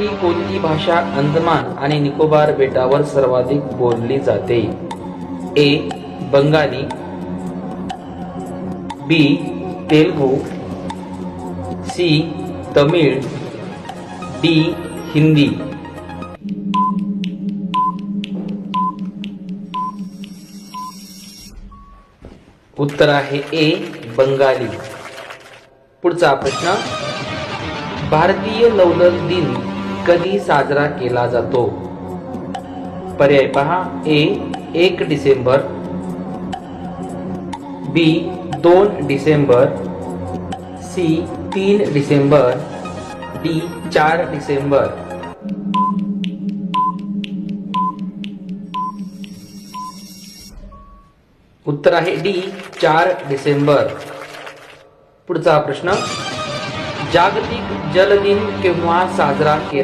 ही कोणती भाषा अंदमान आणि निकोबार बेटावर सर्वाधिक बोलली जाते? A Bengali. B Telugu. C Tamil. D Hindi. उत्तर आहे ए बंगाली. पुढचा प्रश्न भारतीय नौदल दिन कधी साजरा केला जातो? पर्याय पहा. ए एक डिसेंबर. बी दोन डिसेंबर. सी तीन डिसेंबर. डी चार डिसेंबर. उत्तर आहे डी चार डिसेंबर. पुढचा प्रश्न. जागतिक जल दिन केव्हा साजरा केला